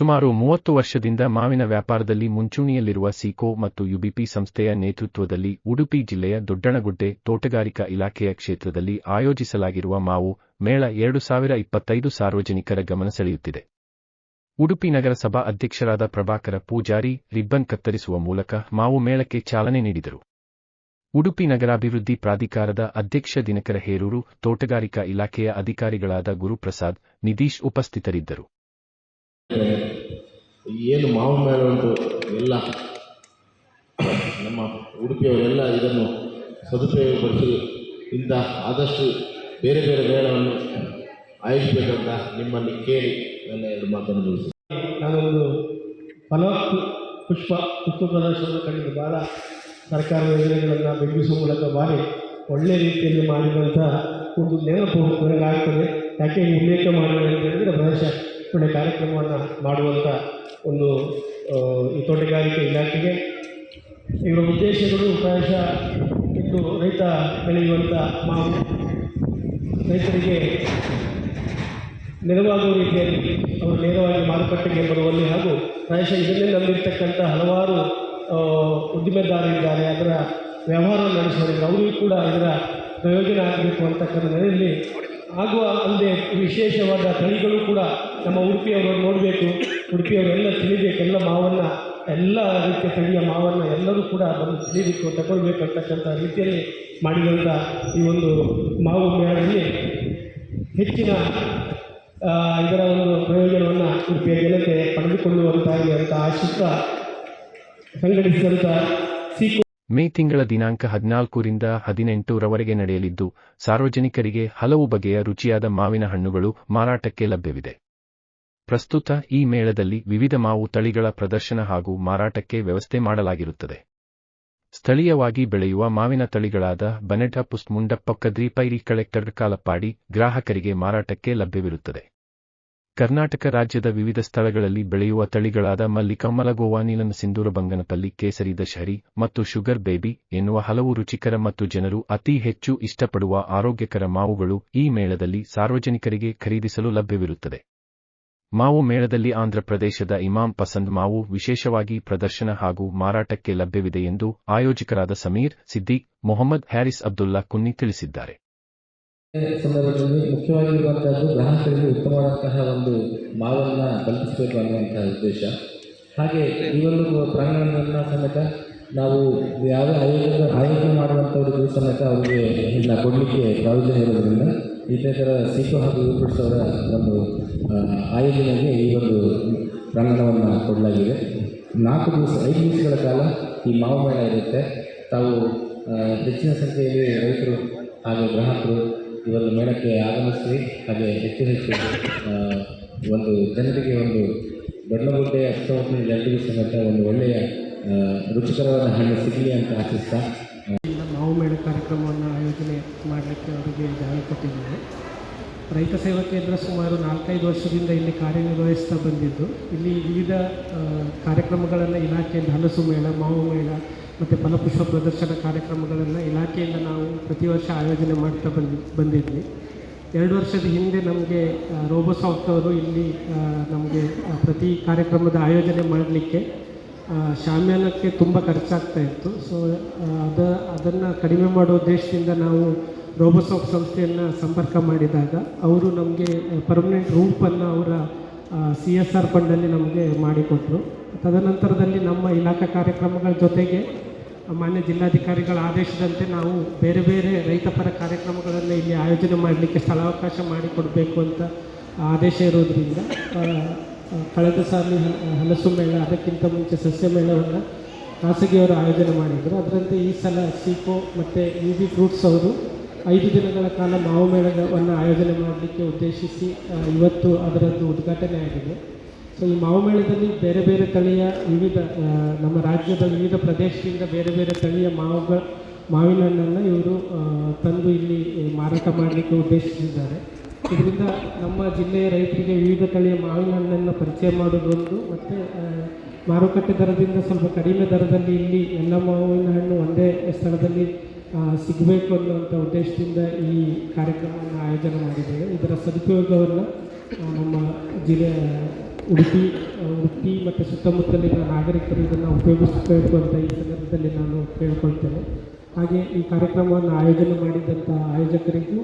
ಸುಮಾರು ಮೂವತ್ತು ವರ್ಷದಿಂದ ಮಾವಿನ ವ್ಯಾಪಾರದಲ್ಲಿ ಮುಂಚೂಣಿಯಲ್ಲಿರುವ ಸಿಕೋ ಮತ್ತು ಯುಬಿಪಿ ಸಂಸ್ಥೆಯ ನೇತೃತ್ವದಲ್ಲಿ ಉಡುಪಿ ಜಿಲ್ಲೆಯ ದೊಡ್ಡಣಗುಡ್ಡೆ ತೋಟಗಾರಿಕಾ ಇಲಾಖೆಯ ಕ್ಷೇತ್ರದಲ್ಲಿ ಆಯೋಜಿಸಲಾಗಿರುವ ಮಾವು ಮೇಳ ಎರಡು ಸಾವಿರ ಇಪ್ಪತ್ತೈದು ಸಾರ್ವಜನಿಕರ ಗಮನ ಸೆಳೆಯುತ್ತಿದೆ. ಉಡುಪಿ ನಗರಸಭಾ ಅಧ್ಯಕ್ಷರಾದ ಪ್ರಭಾಕರ ಪೂಜಾರಿ ರಿಬ್ಬನ್ ಕತ್ತರಿಸುವ ಮೂಲಕ ಮಾವು ಮೇಳಕ್ಕೆ ಚಾಲನೆ ನೀಡಿದರು. ಉಡುಪಿ ನಗರಾಭಿವೃದ್ಧಿ ಪ್ರಾಧಿಕಾರದ ಅಧ್ಯಕ್ಷ ದಿನಕರ ಹೇರೂರು, ತೋಟಗಾರಿಕಾ ಇಲಾಖೆಯ ಅಧಿಕಾರಿಗಳಾದ ಗುರುಪ್ರಸಾದ್, ನಿಧೀಶ್ ಉಪಸ್ಥಿತರಿದ್ದರು. ಏನು ಮಾವು ಮೇಲೆ ಉಂಟು ಎಲ್ಲ ನಮ್ಮ ಉಡುಪಿಯವರೆಲ್ಲ ಇದನ್ನು ಸದುಪಯೋಗಪಡಿಸಿ ಇಂಥ ಆದಷ್ಟು ಬೇರೆ ಬೇರೆ ಮೇಳವನ್ನು ಆಯೋಜಿಸಬೇಕಂತ ನಿಮ್ಮಲ್ಲಿ ಕೇಳಿ ನನ್ನ ಎರಡು ಮಾತನ್ನು ತಿಳಿಸಿ. ನಾನೊಂದು ಫಲವತ್ತು ಪುಷ್ಪ ಪುಷ್ಪ ಪ್ರದರ್ಶನವನ್ನು ಕಂಡಿದ್ದು ಭಾಳ ಸರ್ಕಾರ ಯೋಜನೆಗಳನ್ನು ಬಿಂಬಿಸುವ ಮೂಲಕ ಭಾರಿ ಒಳ್ಳೆಯ ರೀತಿಯಲ್ಲಿ ಮಾಡಿದಂಥ ಒಂದು ನೆನಪು ನನಗಾಗ್ತದೆ. ಯಾಕೆ ಉಲ್ಲೇಖ ಮಾಡೋಣ ಅಂತ ಹೇಳಿದರೆ ಪ್ರದೇಶ ಒಳ್ಳೆ ಕಾರ್ಯಕ್ರಮವನ್ನು ಮಾಡುವಂಥ ಒಂದು ಈ ತೋಟಗಾರಿಕೆ ಇಲಾಖೆಗೆ ಇವರ ಉದ್ದೇಶಗಳು ಪ್ರಾಯಶಃ ಇದು ರೈತ ಬೆಳೆಯುವಂಥ ಮಾವು ರೈತರಿಗೆ ನೆರವಾಗುವ ರೀತಿಯಲ್ಲಿ ಅವರು ನೇರವಾಗಿ ಮಾರುಕಟ್ಟೆಗೆ ಬರುವಲ್ಲಿ ಹಾಗೂ ಪ್ರಾಯಶಃ ಇದನ್ನೇ ನಂಬಿರ್ತಕ್ಕಂಥ ಹಲವಾರು ಉದ್ದಿಮೆದಾರರಿದ್ದಾರೆ. ಅದರ ವ್ಯವಹಾರ ನಡೆಸುವವರಿದ್ದಾರೆ ಅವರಿಗೂ ಕೂಡ ಇದರ ಪ್ರಯೋಜನ ಆಗಬೇಕು ಅಂತಕ್ಕಂಥ ನೆಲೆಯಲ್ಲಿ ಆಗುವ ಅಲ್ಲದೆ ವಿಶೇಷವಾದ ತಳಿಗಳು ಕೂಡ ನಮ್ಮ ಉಡುಪಿಯವರು ನೋಡಬೇಕು. ಉಡುಪಿಯವರೆಲ್ಲ ತಿಳಿಬೇಕು ಎಲ್ಲ ಮಾವನ್ನು, ಎಲ್ಲ ರೀತಿಯ ತಳಿಯ ಮಾವನ್ನು ಎಲ್ಲರೂ ಕೂಡ ಬಂದು ತಿಳಿಬೇಕು, ತಗೊಳ್ಬೇಕಂತಕ್ಕಂಥ ರೀತಿಯಲ್ಲಿ ಮಾಡಿದಂಥ ಈ ಒಂದು ಮಾವು ಮೇಳದಲ್ಲಿ ಹೆಚ್ಚಿನ ಇದರ ಒಂದು ಪ್ರಯೋಜನವನ್ನು ಉಡುಪಿಯ ಜನತೆ ಪಡೆದುಕೊಳ್ಳುವಂತಾಗಲಿ ಅಂತ ಆಶಿಸ್ತಾ ಸಂಘಟಿಸಿದಂಥ ಸಿಕೋ ಮೇ ತಿಂಗಳ ದಿನಾಂಕ ಹದಿನಾಲ್ಕರಿಂದ ಹದಿನೆಂಟರವರೆಗೆ ನಡೆಯಲಿದ್ದು, ಸಾರ್ವಜನಿಕರಿಗೆ ಹಲವು ಬಗೆಯ ರುಚಿಯಾದ ಮಾವಿನ ಹಣ್ಣುಗಳು ಮಾರಾಟಕ್ಕೆ ಲಭ್ಯವಿದೆ. ಪ್ರಸ್ತುತ ಈ ಮೇಳದಲ್ಲಿ ವಿವಿಧ ಮಾವು ತಳಿಗಳ ಪ್ರದರ್ಶನ ಹಾಗೂ ಮಾರಾಟಕ್ಕೆ ವ್ಯವಸ್ಥೆ ಮಾಡಲಾಗಿರುತ್ತದೆ. ಸ್ಥಳೀಯವಾಗಿ ಬೆಳೆಯುವ ಮಾವಿನ ತಳಿಗಳಾದ ಬನೆಟ ಪುಸ್ಮುಂಡಪ್ಪ ಕದ್ರಿಪೈರಿ ಕಲೆಕ್ಟರ್ ಕಾಲಪ್ಪಾಡಿ ಗ್ರಾಹಕರಿಗೆ ಮಾರಾಟಕ್ಕೆ ಲಭ್ಯವಿರುತ್ತದೆ. ಕರ್ನಾಟಕ ರಾಜ್ಯದ ವಿವಿಧ ಸ್ಥಳಗಳಲ್ಲಿ ಬೆಳೆಯುವ ತಳಿಗಳಾದ ಮಲ್ಲಿಕಮ್ಮಲ ಗೋವಾ ನೀಲನ ಸಿಂಧೂರ ಬಂಗನಪಲ್ಲಿ ಕೇಸರಿ, ದಶಹರಿ ಮತ್ತು ಶುಗರ್ ಬೇಬಿ ಎನ್ನುವ ಹಲವು ರುಚಿಕರ ಮತ್ತು ಜನರು ಅತಿ ಹೆಚ್ಚು ಇಷ್ಟಪಡುವ ಆರೋಗ್ಯಕರ ಮಾವುಗಳು ಈ ಮೇಳದಲ್ಲಿ ಸಾರ್ವಜನಿಕರಿಗೆ ಖರೀದಿಸಲು ಲಭ್ಯವಿರುತ್ತದೆ. ಮಾವು ಮೇಳದಲ್ಲಿ ಆಂಧ್ರಪ್ರದೇಶದ ಇಮಾಮ್ ಪಸಂದ್ ಮಾವು ವಿಶೇಷವಾಗಿ ಪ್ರದರ್ಶನ ಹಾಗೂ ಮಾರಾಟಕ್ಕೆ ಲಭ್ಯವಿದೆ ಎಂದು ಆಯೋಜಕರಾದ ಸಮೀರ್, ಸಿದ್ದಿಕ್, ಮೊಹಮ್ಮದ್, ಹ್ಯಾರಿಸ್ ಅಬ್ದುಲ್ಲಾ ಕುನ್ನಿ ತಿಳಿಸಿದ್ದಾರೆ. ಸಂದರ್ಭದಲ್ಲಿ ಮುಖ್ಯವಾಗಿರುವಂತಹದ್ದು ಗ್ರಾಹಕರಿಗೆ ಉತ್ತಮವಾದಂತಹ ಒಂದು ಮಾವನ್ನ ಕಲ್ಪಿಸಬೇಕು ಅನ್ನುವಂತಹ ಉದ್ದೇಶ. ಹಾಗೆ ಒಂದು ಪ್ರಾಂಗಣವನ್ನು ಸಮೇತ ನಾವು ಯಾವ ಆಯೋಜನೆ ಆಯೋಜನೆ ಮಾಡುವಂಥವ್ರಿಗೂ ಸಮೇತ ಅವರಿಗೆ ಇಲ್ಲ ಕೊಡಲಿಕ್ಕೆ ಪ್ರಾವಿಷನ್ ಇರೋದ್ರಿಂದ ಇದೇ ಥರ ಸಿಕೋ ಹಾಗೂ ಯೂಪಿಟ್ಸ್ ಒಂದು ಆಯೋಜನೆಗೆ ಈ ಒಂದು ಪ್ರಾಂಗಣವನ್ನು ಕೊಡಲಾಗಿದೆ. ನಾಲ್ಕು ದಿವಸ, ಐದು ದಿವಸಗಳ ಕಾಲ ಈ ಮಾವು ಮೇಳ ಇರುತ್ತೆ. ತಾವು ಹೆಚ್ಚಿನ ಸಂಖ್ಯೆಯಲ್ಲಿ ರೈತರು ಹಾಗೂ ಗ್ರಾಹಕರು ಒಂದು ಮೇಳಕ್ಕೆ ಆಗಮಿಸಿ, ಹಾಗೆ ಹೆಚ್ಚು ಹೆಚ್ಚು ಒಂದು ಜನರಿಗೆ ಒಂದು ದೊಡ್ಡಗುಡ್ಡೆ ಸುತ್ತಮುತ್ತಲಿನ ಜನರಿಗೆ ಸಮೇತ ಒಂದು ಒಳ್ಳೆಯ ರುಚಿಕರವಾದ ಹಣ್ಣು ಸಿಗಲಿ ಅಂತ ಆಶಿಸ್ತಾ ನಾವು ಮೇಳ ಕಾರ್ಯಕ್ರಮವನ್ನು ಆಯೋಜನೆ ಮಾಡಲಿಕ್ಕೆ ಅವರಿಗೆ ಜಾಗ ಕೊಟ್ಟಿದ್ದೇವೆ. ರೈತ ಸೇವಾ ಕೇಂದ್ರ ಸುಮಾರು ನಾಲ್ಕೈದು ವರ್ಷದಿಂದ ಇಲ್ಲಿ ಕಾರ್ಯನಿರ್ವಹಿಸ್ತಾ ಬಂದಿದ್ದು. ಇಲ್ಲಿ ವಿವಿಧ ಕಾರ್ಯಕ್ರಮಗಳನ್ನು ಇಲಾಖೆಯಿಂದ ಹಲಸು ಮೇಳ, ಮಾವು ಮೇಳ ಮತ್ತು ಫಲಪುಷ್ಪ ಪ್ರದರ್ಶನ ಕಾರ್ಯಕ್ರಮಗಳನ್ನು ಇಲಾಖೆಯಿಂದ ನಾವು ಪ್ರತಿ ವರ್ಷ ಆಯೋಜನೆ ಮಾಡ್ತಾ ಬಂದಿ, ಬಂದಿದ್ವಿ. ಎರಡು ವರ್ಷದ ಹಿಂದೆ ನಮಗೆ ರೋಬೋಸಾಫ್ಟ್ ಅವರು ಇಲ್ಲಿ ನಮಗೆ ಪ್ರತಿ ಕಾರ್ಯಕ್ರಮದ ಆಯೋಜನೆ ಮಾಡಲಿಕ್ಕೆ ಶಾಮ್ಯಾನಕ್ಕೆ ತುಂಬ ಖರ್ಚಾಗ್ತಾ ಇತ್ತು. ಸೊ ಅದ, ಅದನ್ನು ಕಡಿಮೆ ಮಾಡೋ ಉದ್ದೇಶದಿಂದ ನಾವು ರೋಬೋಸಾಫ್ಟ್ ಸಂಸ್ಥೆಯನ್ನು ಸಂಪರ್ಕ ಮಾಡಿದಾಗ ಅವರು ನಮಗೆ ಪರ್ಮನೆಂಟ್ ರೂಪನ್ನು ಅವರ ಸಿ ಎಸ್ ಆರ್ ಫಂಡಲ್ಲಿ ನಮಗೆ ಮಾಡಿಕೊಟ್ಟರು ತದನಂತರದಲ್ಲಿ ನಮ್ಮ ಇಲಾಖಾ ಕಾರ್ಯಕ್ರಮಗಳ ಜೊತೆಗೆ ಮಾನ್ಯ ಜಿಲ್ಲಾಧಿಕಾರಿಗಳ ಆದೇಶದಂತೆ ನಾವು ಬೇರೆ ಬೇರೆ ರೈತಪರ ಕಾರ್ಯಕ್ರಮಗಳನ್ನು ಇಲ್ಲಿ ಆಯೋಜನೆ ಮಾಡಲಿಕ್ಕೆ ಸ್ಥಳಾವಕಾಶ ಮಾಡಿಕೊಡಬೇಕು ಅಂತ ಆದೇಶ ಇರೋದ್ರಿಂದ ಕಳೆದ ಸಾಲಿ ಹಲಸು ಮೇಳ, ಅದಕ್ಕಿಂತ ಮುಂಚೆ ಸಸ್ಯ ಮೇಳವನ್ನು ಖಾಸಗಿಯವರು ಆಯೋಜನೆ ಮಾಡಿದರು. ಅದರಂತೆ ಈ ಸಲ ಸಿಕೋ ಮತ್ತು ಯು ಬಿ ಫ್ರೂಟ್ಸ್ ಅವರು ಐದು ದಿನಗಳ ಕಾಲ ಮಾವು ಮೇಳವನ್ನು ಆಯೋಜನೆ ಮಾಡಲಿಕ್ಕೆ ಉದ್ದೇಶಿಸಿ ಇವತ್ತು ಅದರದ್ದು ಉದ್ಘಾಟನೆ ಆಗಿದೆ. ಸೊ ಈ ಮಾವು ಮೇಳದಲ್ಲಿ ಬೇರೆ ಬೇರೆ ತಳಿಯ ವಿವಿಧ ನಮ್ಮ ರಾಜ್ಯದ ವಿವಿಧ ಪ್ರದೇಶದಿಂದ ಬೇರೆ ಬೇರೆ ತಳಿಯ ಮಾವುಗಳ, ಮಾವಿನ ಹಣ್ಣನ್ನು ಇವರು ತಂದು ಇಲ್ಲಿ ಮಾರಾಟ ಮಾಡಲಿಕ್ಕೆ ಉದ್ದೇಶಿಸಿದ್ದಾರೆ. ಇದರಿಂದ ನಮ್ಮ ಜಿಲ್ಲೆಯ ರೈತರಿಗೆ ವಿವಿಧ ತಳಿಯ ಮಾವಿನ ಹಣ್ಣನ್ನು ಪರಿಚಯ ಮಾಡೋದೊಂದು ಮತ್ತು ಮಾರುಕಟ್ಟೆ ದರದಿಂದ ಸ್ವಲ್ಪ ಕಡಿಮೆ ದರದಲ್ಲಿ ಇಲ್ಲಿ ಎಲ್ಲ ಮಾವಿನ ಹಣ್ಣು ಒಂದೇ ಸ್ಥಳದಲ್ಲಿ ಸಿಗಬೇಕು ಅನ್ನುವಂಥ ಉದ್ದೇಶದಿಂದ ಈ ಕಾರ್ಯಕ್ರಮವನ್ನು ಆಯೋಜನೆ ಮಾಡಿದ್ದೇವೆ. ಇದರ ಸದುಪಯೋಗವನ್ನು ನಮ್ಮ ಜಿಲ್ಲೆಯ ಉಡುಪಿ ಉಡುಪಿ ಮತ್ತು ಸುತ್ತಮುತ್ತಲಿನ ನಾಗರಿಕರು ಇದನ್ನು ಉಪಯೋಗಿಸಬೇಕು ಅಂತ ಈ ಸಂದರ್ಭದಲ್ಲಿ ನಾನು ಕೇಳ್ಕೊಳ್ತೇನೆ. ಹಾಗೆ ಈ ಕಾರ್ಯಕ್ರಮವನ್ನು ಆಯೋಜನೆ ಮಾಡಿದಂಥ ಆಯೋಜಕರಿಗೂ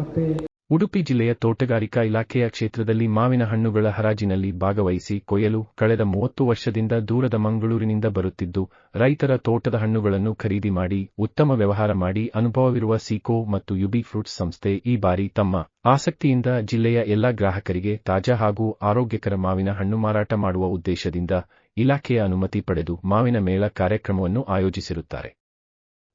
ಮತ್ತು ಉಡುಪಿ ಜಿಲ್ಲೆಯ ತೋಟಗಾರಿಕಾ ಇಲಾಖೆಯ ಕ್ಷೇತ್ರದಲ್ಲಿ ಮಾವಿನ ಹಣ್ಣುಗಳ ಹರಾಜಿನಲ್ಲಿ ಭಾಗವಹಿಸಿ ಕೊಯ್ಯಲು ಕಳೆದ ಮೂವತ್ತು ವರ್ಷದಿಂದ ದೂರದ ಮಂಗಳೂರಿನಿಂದ ಬರುತ್ತಿದ್ದು, ರೈತರ ತೋಟದ ಹಣ್ಣುಗಳನ್ನು ಖರೀದಿ ಮಾಡಿ, ಉತ್ತಮ ವ್ಯವಹಾರ ಮಾಡಿ ಅನುಭವವಿರುವ ಸಿಕೋ ಮತ್ತು ಯುಬಿ ಫ್ರೂಟ್ಸ್ ಸಂಸ್ಥೆ ಈ ಬಾರಿ ತಮ್ಮ ಆಸಕ್ತಿಯಿಂದ ಜಿಲ್ಲೆಯ ಎಲ್ಲಾ ಗ್ರಾಹಕರಿಗೆ ತಾಜಾ ಹಾಗೂ ಆರೋಗ್ಯಕರ ಮಾವಿನ ಹಣ್ಣು ಮಾರಾಟ ಮಾಡುವ ಉದ್ದೇಶದಿಂದ ಇಲಾಖೆಯ ಅನುಮತಿ ಪಡೆದು ಮಾವಿನ ಮೇಳ ಕಾರ್ಯಕ್ರಮವನ್ನು ಆಯೋಜಿಸಿರುತ್ತಾರೆ.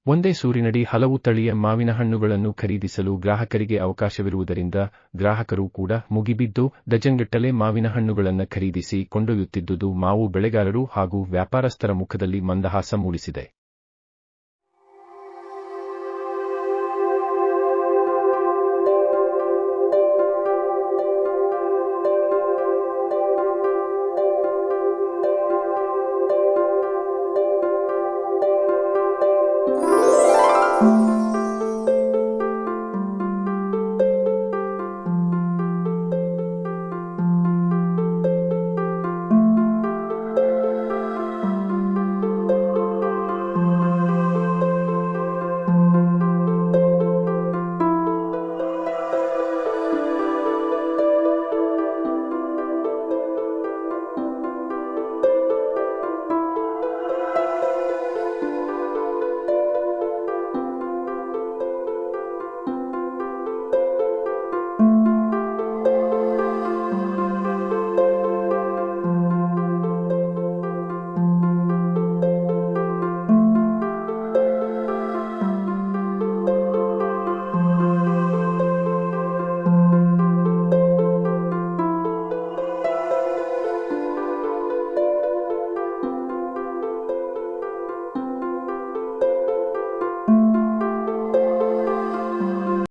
ಒಂದೇ ಸೂರಿನಡಿ ಹಲವು ತಳಿಯ ಮಾವಿನ ಹಣ್ಣುಗಳನ್ನು ಖರೀದಿಸಲು ಗ್ರಾಹಕರಿಗೆ ಅವಕಾಶವಿರುವುದರಿಂದ ಗ್ರಾಹಕರು ಕೂಡ ಮುಗಿಬಿದ್ದು ಡಜನ್ಗಟ್ಟಲೆ ಮಾವಿನ ಹಣ್ಣುಗಳನ್ನು ಖರೀದಿಸಿ ಕೊಂಡೊಯ್ಯುತ್ತಿದ್ದುದು ಮಾವು ಬೆಳೆಗಾರರು ಹಾಗೂ ವ್ಯಾಪಾರಸ್ಥರ ಮುಖದಲ್ಲಿ ಮಂದಹಾಸ ಮೂಡಿಸಿದೆ.